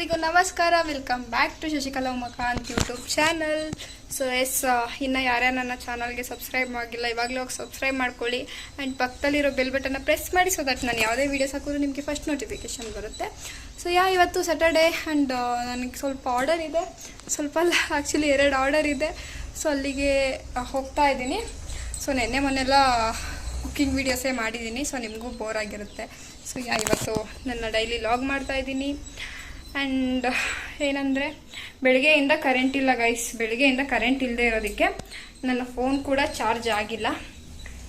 ಎಲ್ರಿಗೂ ನಮಸ್ಕಾರ. Welcome back to Shashikala Umakant YouTube channel so yes ಇನ್ನು ಯಾರ್ಯಾರು ನನ್ನ ಚಾನಲ್ಗೆ ಸಬ್ಸ್ಕ್ರೈಬ್ ಆಗಿಲ್ಲ, ಇವಾಗಲೂ ಹೋಗಿ ಸಬ್ಸ್ಕ್ರೈಬ್ ಮಾಡ್ಕೊಳ್ಳಿ. ಆ್ಯಂಡ್ ಪಕ್ಕದಲ್ಲಿರೋ ಬೆಲ್ ಬಟನ್ನ ಪ್ರೆಸ್ ಮಾಡಿ ಸೊ ದಟ್ ನಾನು ಯಾವುದೇ ವೀಡಿಯೋಸ್ ಹಾಕಿದ್ರು ನಿಮಗೆ ಫಸ್ಟ್ ನೋಟಿಫಿಕೇಶನ್ ಬರುತ್ತೆ. ಸೊ ಯಾ, ಇವತ್ತು ಸ್ಯಾಟರ್ಡೇ ಆ್ಯಂಡ್ ನನಗೆ ಸ್ವಲ್ಪ ಆರ್ಡರ್ ಇದೆ. ಸ್ವಲ್ಪ ಆ್ಯಕ್ಚುಲಿ ಎರಡು ಆರ್ಡರ್ ಇದೆ. ಸೊ ಅಲ್ಲಿಗೆ ಹೋಗ್ತಾ ಇದ್ದೀನಿ. ಸೊ ನೆನ್ನೆ ಮೊನ್ನೆಲ್ಲ ಕುಕ್ಕಿಂಗ್ ವೀಡಿಯೋಸೇ ಮಾಡಿದ್ದೀನಿ. ಸೊ ನಿಮಗೂ ಬೋರ್ ಆಗಿರುತ್ತೆ. ಸೊ ಯಾ, ಇವತ್ತು ನನ್ನ ಡೈಲಿ ಲಾಗ್ ಮಾಡ್ತಾ ಇದ್ದೀನಿ. ಆ್ಯಂಡ್ ಏನಂದರೆ, ಬೆಳಗ್ಗೆಯಿಂದ ಕರೆಂಟ್ ಇಲ್ಲ ಗೈಸ್ ಬೆಳಗ್ಗೆಯಿಂದ ಕರೆಂಟ್ ಇಲ್ಲದೆ ಇರೋದಕ್ಕೆ ನನ್ನ ಫೋನ್ ಕೂಡ ಚಾರ್ಜ್ ಆಗಿಲ್ಲ.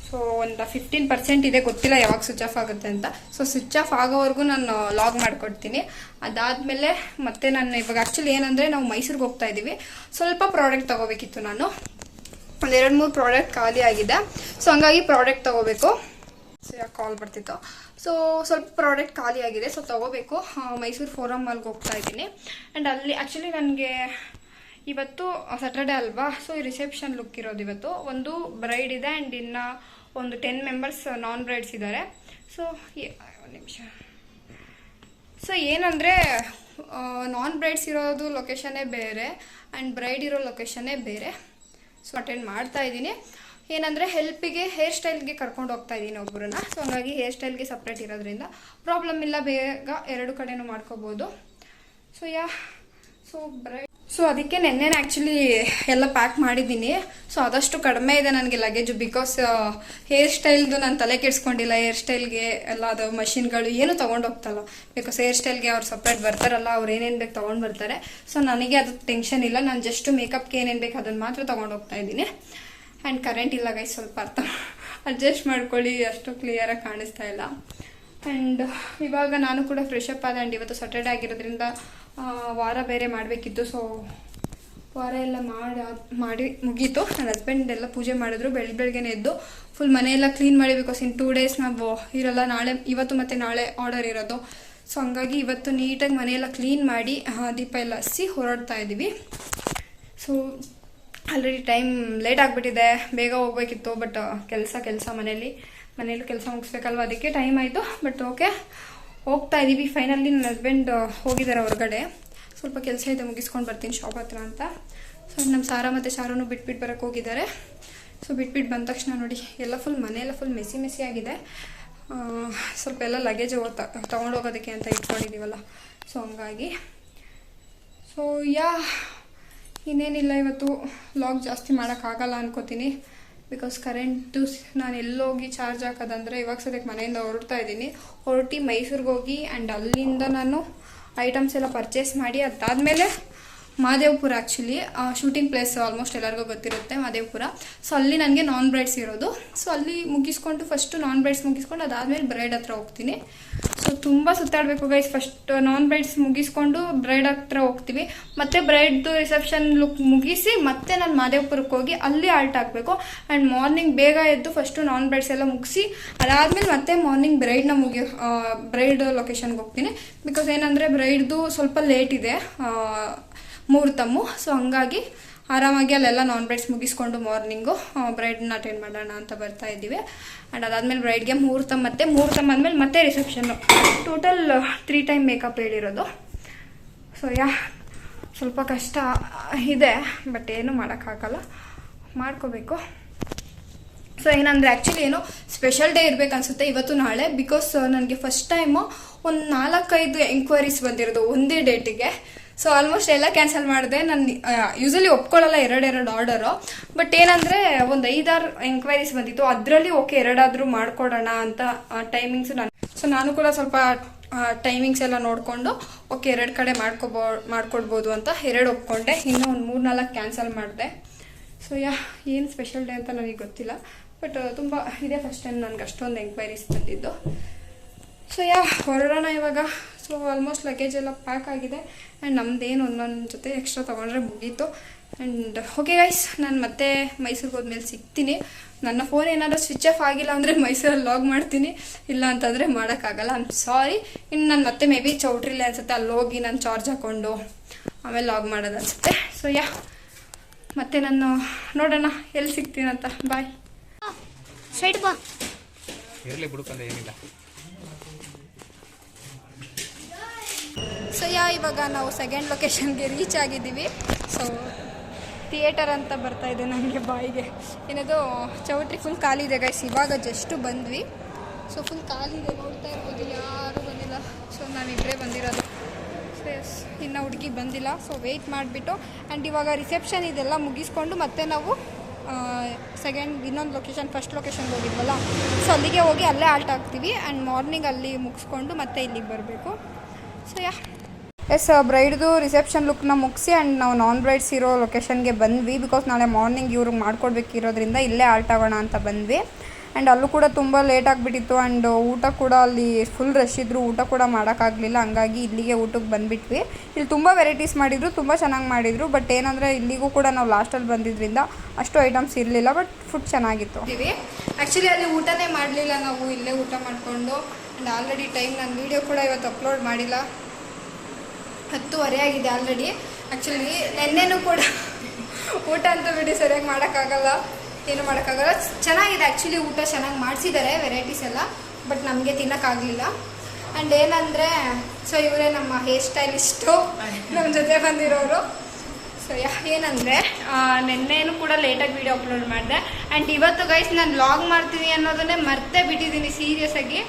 ಸೊ ಒಂದು ಫಿಫ್ಟೀನ್ ಪರ್ಸೆಂಟ್ ಇದೆ, ಗೊತ್ತಿಲ್ಲ ಯಾವಾಗ ಸ್ವಿಚ್ ಆಫ್ ಆಗುತ್ತೆ ಅಂತ. ಸೊ ಸ್ವಿಚ್ ಆಫ್ ಆಗೋವರೆಗೂ ನಾನು ಲಾಗ್ ಮಾಡಿಕೊಡ್ತೀನಿ. ಅದಾದಮೇಲೆ ಮತ್ತೆ ನಾನು ಇವಾಗ ಆ್ಯಕ್ಚುಲಿ ಏನಂದರೆ, ನಾವು ಮೈಸೂರಿಗೆ ಹೋಗ್ತಾ ಇದ್ದೀವಿ. ಸ್ವಲ್ಪ ಪ್ರಾಡಕ್ಟ್ ತೊಗೋಬೇಕಿತ್ತು ನಾನು. ಒಂದು ಎರಡು ಮೂರು ಪ್ರಾಡಕ್ಟ್ ಖಾಲಿ ಆಗಿದೆ. ಸೊ ಹಂಗಾಗಿ ಪ್ರಾಡಕ್ಟ್ ತೊಗೋಬೇಕು. ಕಾಲ್ ಬರ್ತಿತ್ತು. ಸೊ ಸ್ವಲ್ಪ ಪ್ರಾಡಕ್ಟ್ ಖಾಲಿ ಆಗಿದೆ ಸೊ ತೊಗೋಬೇಕು. ಮೈಸೂರು ಫೋರಮ್ ಮಾಲ್ಗೆ ಹೋಗ್ತಾ ಇದ್ದೀನಿ. ಆ್ಯಂಡ್ ಅಲ್ಲಿ ಆ್ಯಕ್ಚುಲಿ ನನಗೆ ಇವತ್ತು ಸ್ಯಾಟರ್ಡೆ ಅಲ್ವಾ? ಸೊ ಈ ರಿಸೆಪ್ಷನ್ ಲುಕ್ ಇರೋದು ಇವತ್ತು. ಒಂದು ಬ್ರೈಡ್ ಇದೆ ಆ್ಯಂಡ್ ಇನ್ನು ಒಂದು ಟೆನ್ ಮೆಂಬರ್ಸ್ ನಾನ್ ಬ್ರೈಡ್ಸ್ ಇದ್ದಾರೆ ಸೊ ಒಂದು ನಿಮಿಷ. ಸೊ ಏನಂದರೆ ನಾನ್ ಬ್ರೈಡ್ಸ್ ಇರೋದು ಲೊಕೇಶನ್ನೇ ಬೇರೆ ಆ್ಯಂಡ್ ಬ್ರೈಡ್ ಇರೋ ಲೊಕೇಶನ್ನೇ ಬೇರೆ. ಸೊ ಅಟೆಂಡ್ ಮಾಡ್ತಾ ಇದ್ದೀನಿ. ಏನಂದರೆ ಹೆಲ್ಪಿಗೆ ಹೇರ್ ಸ್ಟೈಲ್ಗೆ ಕರ್ಕೊಂಡು ಹೋಗ್ತಾ ಇದ್ದೀನಿ ಒಬ್ಬರನ್ನ ಸೊ ಹಂಗಾಗಿ ಹೇರ್ ಸ್ಟೈಲ್ಗೆ ಸಪ್ರೇಟ್ ಇರೋದ್ರಿಂದ ಪ್ರಾಬ್ಲಮ್ ಇಲ್ಲ, ಬೇಗ ಎರಡು ಕಡೆನೂ ಮಾಡ್ಕೋಬೋದು. So yeah so bright so ಅದಕ್ಕೆ ನೆನ್ನೆ ಆ್ಯಕ್ಚುಲಿ ಎಲ್ಲ ಪ್ಯಾಕ್ ಮಾಡಿದ್ದೀನಿ. ಸೊ ಆದಷ್ಟು ಕಡಿಮೆ ಇದೆ ನನಗೆ ಲಗೇಜು ಬಿಕಾಸ್ ಹೇರ್ ಸ್ಟೈಲ್ದು ನಾನು ತಲೆ ಕೆಡಿಸ್ಕೊಂಡಿಲ್ಲ ಹೇರ್ ಸ್ಟೈಲ್ಗೆ ಎಲ್ಲ ಅದು ಮಷಿನ್ಗಳು ಏನು ತೊಗೊಂಡು ಹೋಗ್ತಲ್ಲ. ಬಿಕಾಸ್ ಹೇರ್ ಸ್ಟೈಲ್ಗೆ ಅವ್ರು ಸಪ್ರೇಟ್ ಬರ್ತಾರಲ್ಲ, ಅವ್ರು ಏನೇನು ಬೇಕು ತೊಗೊಂಡು ಬರ್ತಾರೆ. ಸೊ ನನಗೆ ಅದು ಟೆನ್ಷನ್ ಇಲ್ಲ, ನಾನು ಜಸ್ಟ್ ಮೇಕಪ್ಗೆ ಏನೇನು ಬೇಕು ಅದನ್ನು ಮಾತ್ರ ತೊಗೊಂಡು ಹೋಗ್ತಾ ಇದ್ದೀನಿ. ಆ್ಯಂಡ್ ಕರೆಂಟ್ ಇಲ್ಲ ಗೈ ಸ್ವಲ್ಪ ಅರ್ಥ ಅಡ್ಜಸ್ಟ್ ಮಾಡ್ಕೊಳ್ಳಿ, ಅಷ್ಟು ಕ್ಲಿಯರಾಗಿ ಕಾಣಿಸ್ತಾ ಇಲ್ಲ. ಆ್ಯಂಡ್ ಇವಾಗ ನಾನು ಕೂಡ ಫ್ರೆಶ್ ಅಪ್ ಆದ ಆ್ಯಂಡ್ ಇವತ್ತು ಸ್ಯಾಟರ್ಡೇ ಆಗಿರೋದ್ರಿಂದ ವಾರ ಬೇರೆ ಮಾಡಬೇಕಿತ್ತು. ಸೊ ವಾರ ಎಲ್ಲ ಮಾಡಿ ಮಾಡಿ ಮುಗೀತು. ನನ್ನ ಹಸ್ಬೆಂಡ್ ಎಲ್ಲ ಪೂಜೆ ಮಾಡಿದ್ರು. ಬೆಳಗ್ಗೆ ಬೆಳಗ್ಗೆನೇ ಎದ್ದು ಫುಲ್ ಮನೆಯೆಲ್ಲ ಕ್ಲೀನ್ ಮಾಡಿ ಬಿಕಾಸ್ ಇನ್ ಟೂ ಡೇಸ್ ನಾವು ಇರಲ್ಲ, ನಾಳೆ, ಇವತ್ತು ಮತ್ತು ನಾಳೆ ಆರ್ಡರ್ ಇರೋದು. ಸೊ ಹಂಗಾಗಿ ಇವತ್ತು ನೀಟಾಗಿ ಮನೆಯೆಲ್ಲ ಕ್ಲೀನ್ ಮಾಡಿ ದೀಪ ಎಲ್ಲ ಹಸಿ ಹೊರಡ್ತಾ ಇದ್ದೀವಿ. ಸೊ ಆಲ್ರೆಡಿ ಟೈಮ್ ಲೇಟ್ ಆಗಿಬಿಟ್ಟಿದೆ, ಬೇಗ ಹೋಗ್ಬೇಕಿತ್ತು ಬಟ್ ಕೆಲಸ ಕೆಲಸ ಮನೇಲಿ. ಮನೇಲಿ ಕೆಲಸ ಮುಗಿಸ್ಬೇಕಲ್ವ ಅದಕ್ಕೆ ಟೈಮ್ ಆಯಿತು ಬಟ್ ಓಕೆ ಹೋಗ್ತಾ ಇದ್ದೀವಿ ಫೈನಲಿ ನನ್ನ ಹಸ್ಬೆಂಡ್ ಹೋಗಿದ್ದಾರೆ ಹೊರಗಡೆ. ಸ್ವಲ್ಪ ಕೆಲಸ ಇದೆ, ಮುಗಿಸ್ಕೊಂಡು ಬರ್ತೀನಿ ಶಾಪ್ ಹತ್ರ ಅಂತ. ಸೊ ನಮ್ಮ ಸಾರಾ ಮತ್ತು ಶಾರೂನು ಬಿಟ್ಬಿಟ್ಟು ಬರೋಕ್ಕೆ ಹೋಗಿದ್ದಾರೆ. ಸೊ ಬಿಟ್ಬಿಟ್ಟು ಬಂದ ತಕ್ಷಣ ನೋಡಿ, ಎಲ್ಲ ಫುಲ್ ಮನೆಯೆಲ್ಲ ಫುಲ್ ಮೆಸಿ ಮೆಸಿ ಆಗಿದೆ. ಸ್ವಲ್ಪ ಎಲ್ಲ ಲಗೇಜ್ ತೊಗೊಂಡೋಗೋದಕ್ಕೆ ಅಂತ ಇಟ್ಕೊಂಡಿದ್ದೀವಲ್ಲ ಸೊ ಹಂಗಾಗಿ. ಸೊ ಯಾ ಇನ್ನೇನಿಲ್ಲ ಇವತ್ತು ಲಾಗ್ ಜಾಸ್ತಿ ಮಾಡೋಕ್ಕಾಗಲ್ಲ ಅನ್ಕೋತೀನಿ. ಬಿಕಾಸ್ ಕರೆಂಟು ನಾನು ಎಲ್ಲೋಗಿ ಚಾರ್ಜ್ ಹಾಕೋದಂದರೆ ಇವಾಗ ಸದ್ಯಕ್ಕೆ ಮನೆಯಿಂದ ಹೊರಡ್ತಾ ಇದ್ದೀನಿ. ಹೊರಟಿ ಮೈಸೂರಿಗೆ ಹೋಗಿ ಆ್ಯಂಡ್ ಅಲ್ಲಿಂದ ನಾನು ಐಟಮ್ಸ್ ಎಲ್ಲ ಪರ್ಚೇಸ್ ಮಾಡಿ ಅದಾದಮೇಲೆ Madevapura actually shooting place almost ಎಲ್ಲರಿಗೂ ಗೊತ್ತಿರುತ್ತೆ ಮಾದೇವಪುರ. ಸೊ ಅಲ್ಲಿ ನನಗೆ ನಾನ್ ಬ್ರೈಡ್ಸ್ ಇರೋದು. ಸೊ ಅಲ್ಲಿ ಮುಗಿಸ್ಕೊಂಡು ಫಸ್ಟು ನಾನ್ ಬ್ರೈಡ್ಸ್ ಮುಗಿಸ್ಕೊಂಡು ಅದಾದಮೇಲೆ ಬ್ರೈಡ್ ಹತ್ರ ಹೋಗ್ತೀನಿ. ಸೊ ತುಂಬ ಸುತ್ತಾಡಬೇಕು ಗೈಸ್ ಫಸ್ಟ್ ನಾನ್ ಬ್ರೈಡ್ಸ್ ಮುಗಿಸ್ಕೊಂಡು ಬ್ರೈಡ್ ಹತ್ರ ಹೋಗ್ತೀವಿ. ಮತ್ತೆ ಬ್ರೈಡ್ದು ರಿಸೆಪ್ಷನ್ ಲುಕ್ ಮುಗಿಸಿ ಮತ್ತೆ ನಾನು ಮಾದೇವಪುರಕ್ಕೆ ಹೋಗಿ ಅಲ್ಲಿ ಆಲ್ಟ್ ಆಗಬೇಕು. ಆ್ಯಂಡ್ ಮಾರ್ನಿಂಗ್ ಬೇಗ ಎದ್ದು ಫಸ್ಟು ನಾನ್ ಬ್ರೈಡ್ಸ್ ಎಲ್ಲ ಮುಗಿಸಿ, ಅದಾದಮೇಲೆ ಮತ್ತೆ ಮಾರ್ನಿಂಗ್ ಬ್ರೈಡ್ನ ಮುಗಿ ಬ್ರೈಡ್ ಲೊಕೇಶನ್ಗೆ ಹೋಗ್ತೀನಿ. ಬಿಕಾಸ್ ಏನಂದರೆ ಬ್ರೈಡ್ದು ಸ್ವಲ್ಪ ಲೇಟ್ ಇದೆ. ಆ, ತಮ್ಮು ಸೊ ಹಂಗಾಗಿ ಆರಾಮಾಗಿ ಅಲ್ಲೆಲ್ಲ ನಾನ್ ಬ್ರೈಡ್ಸ್ ಮುಗಿಸ್ಕೊಂಡು ಮಾರ್ನಿಂಗು ಬ್ರೈಡ್ನ ಅಟೆಂಡ್ ಮಾಡೋಣ ಅಂತ ಬರ್ತಾ ಇದ್ದೀವಿ. ಆ್ಯಂಡ್ ಅದಾದಮೇಲೆ ಬ್ರೈಡ್ಗೆ ಮುಹೂರ್ತ ಮತ್ತೆ ಮೂರ್ತಮ್ಮ ಆದಮೇಲೆ ಮತ್ತೆ ರಿಸೆಪ್ಷನ್ನು ಟೋಟಲ್ ತ್ರೀ ಟೈಮ್ ಮೇಕಪ್ ಹೇಳಿರೋದು. ಸೊ ಯಾ ಸ್ವಲ್ಪ ಕಷ್ಟ ಇದೆ ಬಟ್ ಏನು ಮಾಡೋಕ್ಕಾಗಲ್ಲ. ಮಾಡ್ಕೋಬೇಕು. ಸೊ ಏನಂದರೆ ಆ್ಯಕ್ಚುಲಿ ಏನೋ ಸ್ಪೆಷಲ್ ಡೇ ಇರಬೇಕು ಅನ್ಸುತ್ತೆ ಇವತ್ತು ನಾಳೆ ಬಿಕಾಸ್ ನನಗೆ ಫಸ್ಟ್ ಟೈಮು ಒಂದು ನಾಲ್ಕೈದು ಎಂಕ್ವೈರೀಸ್ ಬಂದಿರೋದು ಒಂದೇ ಡೇಟಿಗೆ ಸೊ ಆಲ್ಮೋಸ್ಟ್ ಎಲ್ಲ ಕ್ಯಾನ್ಸಲ್ ಮಾಡಿದೆ. ನಾನು ಯೂಸಲಿ ಒಪ್ಕೊಳ್ಳಲ್ಲ ಎರಡೆರಡು ಆರ್ಡರು ಬಟ್ ಏನಂದರೆ, ಒಂದು ಐದಾರು ಎಂಕ್ವೈರೀಸ್ ಬಂದಿತ್ತು. ಅದರಲ್ಲಿ ಓಕೆ ಎರಡಾದರೂ ಮಾಡ್ಕೊಡೋಣ ಅಂತ ಟೈಮಿಂಗ್ಸು ನಾನು. ಸೊ ನಾನು ಕೂಡ ಸ್ವಲ್ಪ ಟೈಮಿಂಗ್ಸ್ ಎಲ್ಲ ನೋಡಿಕೊಂಡು ಓಕೆ ಎರಡು ಕಡೆ ಮಾಡ್ಕೊಬೋ, ಮಾಡ್ಕೊಡ್ಬೋದು ಅಂತ ಎರಡು ಒಪ್ಕೊಂಡೆ. ಇನ್ನೂ ಒಂದು ಮೂರು ನಾಲ್ಕು ಕ್ಯಾನ್ಸಲ್ ಮಾಡಿದೆ. ಸೊ ಯಾ, ಏನು ಸ್ಪೆಷಲ್ ಡೇ ಅಂತ ನನಗೆ ಗೊತ್ತಿಲ್ಲ. ಬಟ್ ತುಂಬ, ಇದೇ ಫಸ್ಟ್ ಟೈಮ್ ನನಗೆ ಅಷ್ಟೊಂದು ಎಂಕ್ವೈರೀಸ್ ಬಂದಿದ್ದು. ಸೊ ಯಾ ಹೊರಡೋಣ ಇವಾಗ. ಸೊ ಆಲ್ಮೋಸ್ಟ್ ಲಗೇಜ್ ಎಲ್ಲ ಪ್ಯಾಕ್ ಆಗಿದೆ. ಆ್ಯಂಡ್ ನಮ್ಮದೇನು ಒಂದೊಂದು ಜೊತೆ ಎಕ್ಸ್ಟ್ರಾ ತೊಗೊಂಡ್ರೆ ಮುಗೀತು. ಆ್ಯಂಡ್ ಓಕೆ ಗೈಸ್ ನಾನು ಮತ್ತೆ ಮೈಸೂರಿಗೆ ಹೋದ್ಮೇಲೆ ಸಿಗ್ತೀನಿ. ನನ್ನ ಫೋನ್ ಏನಾದರೂ ಸ್ವಿಚ್ ಆಫ್ ಆಗಿಲ್ಲ ಅಂದರೆ ಮೈಸೂರಲ್ಲಿ ಲಾಗ್ ಮಾಡ್ತೀನಿ. ಇಲ್ಲ ಅಂತಂದರೆ ಮಾಡೋಕ್ಕಾಗಲ್ಲ. ಆಮ್ ಸಾರಿ ಇನ್ನು ನಾನು ಮತ್ತೆ ಮೇ ಬಿ ಚೌಟ್ರಿಲ್ಲೇ ಅನ್ಸುತ್ತೆ. ಅಲ್ಲಿ ಹೋಗಿ ನಾನು ಚಾರ್ಜ್ ಹಾಕ್ಕೊಂಡು ಆಮೇಲೆ ಲಾಗ್ ಮಾಡೋದು ಅನಿಸುತ್ತೆ. ಸೊ ಯಾ ಮತ್ತೆ ನಾನು ನೋಡೋಣ ಎಲ್ಲಿ ಸಿಗ್ತೀನಂತ. ಬಾಯ್ ಸೈಡ್ ಬಾ. ಇರಲಿ ಬಿಡುಕಂದ ಏನಿಲ್ಲ. ಸೊ ಯಾ ಇವಾಗ ನಾವು ಸೆಕೆಂಡ್ ಲೊಕೇಶನ್ಗೆ ರೀಚ್ ಆಗಿದ್ದೀವಿ. ಸೊ ಥಿಯೇಟರ್ ಅಂತ ಬರ್ತಾ ಇದೆ ನನಗೆ ಬಾಯಿಗೆ. ಏನದು ಚೌಟ್ರಿ ಫುಲ್ ಖಾಲಿ ಇದೆ ಗೈಸ್ ಇವಾಗ ಜಸ್ಟು ಬಂದ್ವಿ. ಸೊ ಫುಲ್ ಖಾಲಿ ಇದೆ, ನೋಡ್ತಾ ಇರ್ಬೋದು ಯಾರೂ ಬಂದಿಲ್ಲ. ಸೊ ನಾವಿಬ್ಬರೇ ಬಂದಿರೋದು. ಸೊ ಎಸ್ ಇನ್ನು ಹುಡುಗಿ ಬಂದಿಲ್ಲ. ಸೊ ವೆಯ್ಟ್ ಮಾಡಿಬಿಟ್ಟು. ಆ್ಯಂಡ್ ಇವಾಗ ರಿಸೆಪ್ಷನ್ ಇದೆಲ್ಲ ಮುಗಿಸ್ಕೊಂಡು ಮತ್ತೆ ನಾವು ಸೆಕೆಂಡ್ ಇನ್ನೊಂದು ಲೊಕೇಶನ್ ಫಸ್ಟ್ ಲೊಕೇಶನ್ಗೆ ಹೋಗಿದ್ವಲ್ಲ? ಸೊ ಅಲ್ಲಿಗೆ ಹೋಗಿ ಅಲ್ಲೇ ಆಲ್ಟ್ ಆಗ್ತೀವಿ. ಆ್ಯಂಡ್ ಮಾರ್ನಿಂಗ್ ಅಲ್ಲಿ ಮುಗಿಸ್ಕೊಂಡು ಮತ್ತೆ ಇಲ್ಲಿಗೆ ಬರಬೇಕು. ಸೊ ಯಾ ಎಸ್ ಬ್ರೈಡ್ದು ರಿಸೆಪ್ಷನ್ ಲುಕ್ನ ಮುಗಿಸಿ ಆ್ಯಂಡ್ ನಾವು ನಾನ್ ಬ್ರೈಡ್ಸ್ ಇರೋ ಲೊಕೇಶನ್ಗೆ ಬಂದ್ವಿ ಬಿಕಾಸ್ ನಾಳೆ ಮಾರ್ನಿಂಗ್ ಇವ್ರಿಗೆ ಮಾಡ್ಕೊಡ್ಬೇಕಿರೋದ್ರಿಂದ ಇಲ್ಲೇ ಆಲ್ಟ್ ಆಗೋಣ ಅಂತ ಬಂದ್ವಿ. ಆ್ಯಂಡ್ ಅಲ್ಲೂ ಕೂಡ ತುಂಬ ಲೇಟ್ ಆಗಿಬಿಟ್ಟಿತ್ತು ಆ್ಯಂಡ್ ಊಟ ಕೂಡ ಅಲ್ಲಿ ಫುಲ್ ರಶ್ ಇದ್ದರು ಊಟ ಕೂಡ ಮಾಡೋಕ್ಕಾಗಲಿಲ್ಲ. ಹಂಗಾಗಿ ಇಲ್ಲಿಗೆ ಊಟಕ್ಕೆ ಬಂದುಬಿಟ್ವಿ. ಇಲ್ಲಿ ತುಂಬ ವೆರೈಟೀಸ್ ಮಾಡಿದರು, ತುಂಬ ಚೆನ್ನಾಗಿ ಮಾಡಿದರು. ಬಟ್ ಏನಂದರೆ ಇಲ್ಲಿಗೂ ಕೂಡ ನಾವು ಲಾಸ್ಟಲ್ಲಿ ಬಂದಿದ್ದರಿಂದ ಅಷ್ಟು ಐಟಮ್ಸ್ ಇರಲಿಲ್ಲ ಬಟ್ ಫುಡ್ ಚೆನ್ನಾಗಿತ್ತು. ಆ್ಯಕ್ಚುಲಿ ಅಲ್ಲಿ ಊಟನೇ ಮಾಡಲಿಲ್ಲ ನಾವು, ಇಲ್ಲೇ ಊಟ ಮಾಡಿಕೊಂಡು. ಆ್ಯಂಡ್ ಆಲ್ರೆಡಿ ಟೈಮ್ ನಾನು ವೀಡಿಯೋ ಕೂಡ ಇವತ್ತು ಅಪ್ಲೋಡ್ ಮಾಡಿಲ್ಲ. ಹತ್ತುವರೆ ಆಗಿದೆ ಆಲ್ರೆಡಿ ಆ್ಯಕ್ಚುಲಿ ನೆನ್ನೆನೂ ಕೂಡ ಊಟ ಅಂತೂ ಬಿಡಿ ಸರಿಯಾಗಿ ಮಾಡೋಕ್ಕಾಗಲ್ಲ, ಏನು ಮಾಡೋಕ್ಕಾಗಲ್ಲ. ಚೆನ್ನಾಗಿದೆ ಆ್ಯಕ್ಚುಲಿ ಊಟ ಚೆನ್ನಾಗಿ ಮಾಡಿಸಿದ್ದಾರೆ ವೆರೈಟೀಸ್ ಎಲ್ಲ ಬಟ್ ನಮಗೆ ತಿನ್ನೋಕ್ಕಾಗಲಿಲ್ಲ. ಆ್ಯಂಡ್ ಏನಂದರೆ ಸೊ ಇವರೇ ನಮ್ಮ ಹೇರ್ ಸ್ಟೈಲಿಸ್ಟು ನಮ್ಮ ಜೊತೆ ಬಂದಿರೋರು. ಸೊ ಯಾ, ಏನಂದರೆ ನಿನ್ನೆನೂ ಕೂಡ ಲೇಟಾಗಿ ವೀಡಿಯೋ ಅಪ್ಲೋಡ್ ಮಾಡಿದೆ. ಆ್ಯಂಡ್ ಇವತ್ತು ಗೈಸ್ ನಾನು ಲಾಗ್ ಮಾಡ್ತೀನಿ ಅನ್ನೋದನ್ನೇ ಮರ್ತೇ ಬಿಟ್ಟಿದ್ದೀನಿ ಸೀರಿಯಸ್ ಆಗಿ.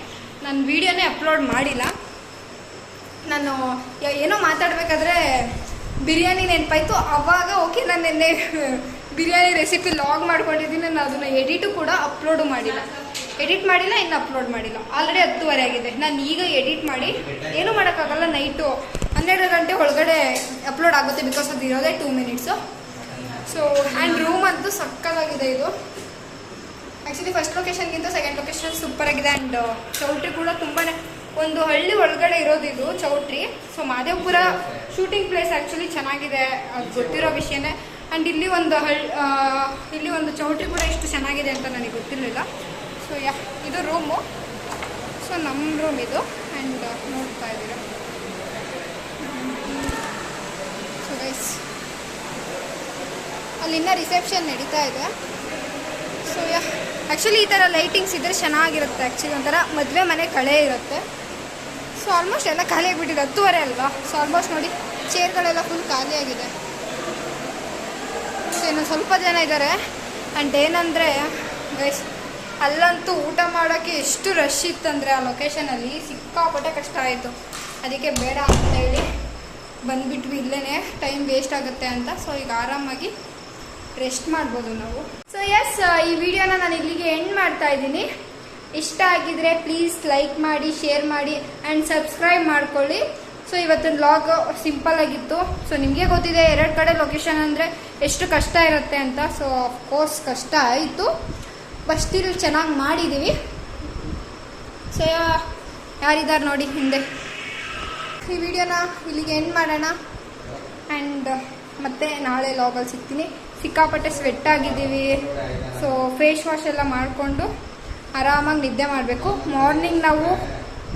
ನಾನು ವೀಡಿಯೋನೇ ಅಪ್ಲೋಡ್ ಮಾಡಿಲ್ಲ. ನಾನು ಏನೋ ಮಾತಾಡಬೇಕಾದ್ರೆ ಬಿರಿಯಾನಿ ನೆನಪಾಯ್ತು. ಅವಾಗ ಓಕೆ, ನಾನು ನಿನ್ನೆ ಬಿರಿಯಾನಿ ರೆಸಿಪಿ ಲಾಗ್ ಮಾಡ್ಕೊಂಡಿದ್ದೀನಿ. ನಾನು ಅದನ್ನು ಎಡಿಟು ಕೂಡ ಅಪ್ಲೋಡು ಮಾಡಿಲ್ಲ. ಎಡಿಟ್ ಮಾಡಿಲ್ಲ, ಇನ್ನು ಅಪ್ಲೋಡ್ ಮಾಡಿಲ್ಲ. ಆಲ್ರೆಡಿ ಹತ್ತುವರೆ ಆಗಿದೆ. ನಾನು ಈಗ ಎಡಿಟ್ ಮಾಡಿ, ಏನೂ ಮಾಡೋಕ್ಕಾಗಲ್ಲ ನೈಟು ಹನ್ನೆರಡು ಗಂಟೆ ಒಳಗಡೆ ಅಪ್ಲೋಡ್ ಆಗುತ್ತೆ ಬಿಕಾಸ್ ಅದು ಇರೋದೇ two minutes so and room ಅಂತೂ ಸಕ್ಕತ್ತಾಗಿದೆ ಇದು. ಆ್ಯಕ್ಚುಲಿ ಫಸ್ಟ್ ಲೊಕೇಶನ್ಗಿಂತ ಸೆಕೆಂಡ್ ಲೊಕೇಶನ್ ಸೂಪರ್ ಆಗಿದೆ. ಆ್ಯಂಡ್ ಚೌಟ್ರಿ ಕೂಡ ತುಂಬಾ ಒಂದು ಹಳ್ಳಿ ಒಳಗಡೆ ಇರೋದು ಇದು choultry. So Madevapura shooting place actually ಚೆನ್ನಾಗಿದೆ. ಅದು ಗೊತ್ತಿರೋ ವಿಷಯನೇ. ಆ್ಯಂಡ್ ಇಲ್ಲಿ ಒಂದು ಹಳ್ಳಿ ಇಲ್ಲಿ ಒಂದು ಚೌಟ್ರಿ ಕೂಡ ಎಷ್ಟು ಚೆನ್ನಾಗಿದೆ ಅಂತ ನನಗೆ ಗೊತ್ತಿರಲಿಲ್ಲ. ಸೊ ಯಾ ಇದು ರೂಮು ಸೊ ನಮ್ಮ ರೂಮ್ ಇದು. ಆ್ಯಂಡ್ ನೋಡ್ತಾ ಇದ್ದೀರ. ಸೊ ಗೈಸ್ ಅಲ್ಲಿನ್ನ ರಿಸೆಪ್ಷನ್ ನಡೀತಾ ಇದೆ. ಸೊ ಯಾ ಆ್ಯಕ್ಚುಲಿ ಈ ಥರ ಲೈಟಿಂಗ್ಸ್ ಇದ್ದರೆ ಚೆನ್ನಾಗಿರುತ್ತೆ. ಆ್ಯಕ್ಚುಲಿ ಒಂಥರ ಮದುವೆ ಮನೆ ಕಳೆ ಇರುತ್ತೆ. ಸೊ ಆಲ್ಮೋಸ್ಟ್ ಎಲ್ಲ ಖಾಲಿ ಆಗಿಬಿಟ್ಟಿದೆ, ಹತ್ತುವರೆ ಅಲ್ವಾ? ಸೊ ಆಲ್ಮೋಸ್ಟ್ ನೋಡಿ ಚೇರ್ಗಳೆಲ್ಲ ಫುಲ್ ಖಾಲಿಯಾಗಿದೆ ಸೊ ಇನ್ನೊಂದು ಸ್ವಲ್ಪ ಜನ ಇದ್ದಾರೆ ಆ್ಯಂಡ್ ಏನಂದರೆ ಗೈಸ್ ಅಲ್ಲಂತೂ ಊಟ ಮಾಡೋಕ್ಕೆ ಎಷ್ಟು ರಶ್ ಇತ್ತಂದರೆ ಆ ಲೊಕೇಶನಲ್ಲಿ ಸಿಕ್ಕಾಪಟ್ಟೆ ಕಷ್ಟ ಆಯಿತು. ಅದಕ್ಕೆ ಬೇಡ ಅಂತ ಹೇಳಿ ಬಂದುಬಿಟ್ವಿ. ಇಲ್ಲೇ ಟೈಮ್ ವೇಸ್ಟ್ ಆಗುತ್ತೆ ಅಂತ. ಸೊ ಈಗ ಆರಾಮಾಗಿ ರೆಸ್ಟ್ ಮಾಡ್ಬೋದು ನಾವು. ಸೊ ಎಸ್ ಈ ವಿಡಿಯೋನ ನಾನು ಇಲ್ಲಿಗೆ ಎಂಡ್ ಮಾಡ್ತಾ ಇದ್ದೀನಿ. ಇಷ್ಟ ಆಗಿದ್ರೆ ಪ್ಲೀಸ್ ಲೈಕ್ ಮಾಡಿ ಶೇರ್ ಮಾಡಿ ಆ್ಯಂಡ್ ಸಬ್ಸ್ಕ್ರೈಬ್ ಮಾಡ್ಕೊಳ್ಳಿ. ಸೊ ಇವತ್ತಿನ ಲಾಗ್ ಸಿಂಪಲ್ ಆಗಿತ್ತು. ಸೊ ನಿಮಗೆ ಗೊತ್ತಿದೆ ಎರಡು ಕಡೆ ಲೊಕೇಶನ್ ಅಂದರೆ ಎಷ್ಟು ಕಷ್ಟ ಇರುತ್ತೆ ಅಂತ. ಸೊ ಕೋರ್ಸ್ ಕಷ್ಟ ಆಯಿತು. ಫಸ್ಟ್ ಸ್ಟಿಲ್ ಚೆನ್ನಾಗಿ ಮಾಡಿದ್ದೀವಿ ಸೊ ಯಾರಿದ್ದಾರೆ ನೋಡಿ ಹಿಂದೆ. ಈ ವಿಡಿಯೋನ ಇಲ್ಲಿಗೆ ಎಂಡ್ ಮಾಡೋಣ. ಆ್ಯಂಡ್ ಮತ್ತೆ ನಾಳೆ ಲಾಗಲ್ಲಿ ಸಿಗ್ತೀನಿ. ಸಿಕ್ಕಾಪಟ್ಟೆ ಸ್ವೆಟ್ ಆಗಿದ್ದೀವಿ. ಸೊ ಫೇಸ್ ವಾಶ್ ಎಲ್ಲ ಮಾಡಿಕೊಂಡು. ಆರಾಮಾಗಿ ನಿದ್ದೆ ಮಾಡಬೇಕು. ಮಾರ್ನಿಂಗ್ ನಾವು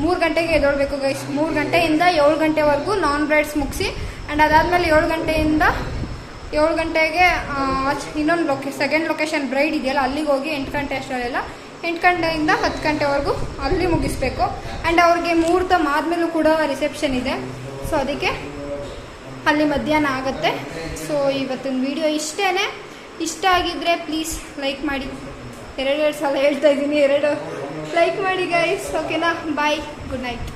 ಮೂರು ಗಂಟೆಗೆ ಎದೊಳ್ಬೇಕು ಗೈಸ್ ಮೂರು ಗಂಟೆಯಿಂದ ಏಳು ಗಂಟೆವರೆಗೂ ನಾನ್ ಬ್ರೆಡ್ಸ್ ಮುಗಿಸಿ ಆ್ಯಂಡ್ ಅದಾದಮೇಲೆ ಏಳು ಗಂಟೆಯಿಂದ ಏಳು ಗಂಟೆಗೆ ಇನ್ನೊಂದು ಲೊಕೇ ಸೆಕೆಂಡ್ ಲೊಕೇಶನ್ ಬ್ರೈಡ್ ಇದೆಯಲ್ಲ, ಅಲ್ಲಿಗೆ ಹೋಗಿ ಎಂಟು ಗಂಟೆ ಅಷ್ಟರಲ್ಲೆಲ್ಲ, ಎಂಟು ಗಂಟೆಯಿಂದ ಹತ್ತು ಗಂಟೆವರೆಗೂ ಅಲ್ಲಿ ಮುಗಿಸ್ಬೇಕು. ಆ್ಯಂಡ್ ಅವ್ರಿಗೆ ಮುಹೂರ್ತ ಆದಮೇಲೂ ಕೂಡ ರಿಸೆಪ್ಷನ್ ಇದೆ. ಸೊ ಅದಕ್ಕೆ ಅಲ್ಲಿ ಮಧ್ಯಾಹ್ನ ಆಗುತ್ತೆ. ಸೊ ಇವತ್ತಿನ ವಿಡಿಯೋ ಇಷ್ಟೇ ಇಷ್ಟ ಆಗಿದ್ದರೆ ಪ್ಲೀಸ್ ಲೈಕ್ ಮಾಡಿ. ಎರಡೆರಡು ಸಲ ಹೇಳ್ತಾ ಇದ್ದೀನಿ. ಎರಡು ಲೈಕ್ ಮಾಡಿ ಗೈಸ್ ಓಕೆನಾ ಬಾಯ್ ಗುಡ್ ನೈಟ್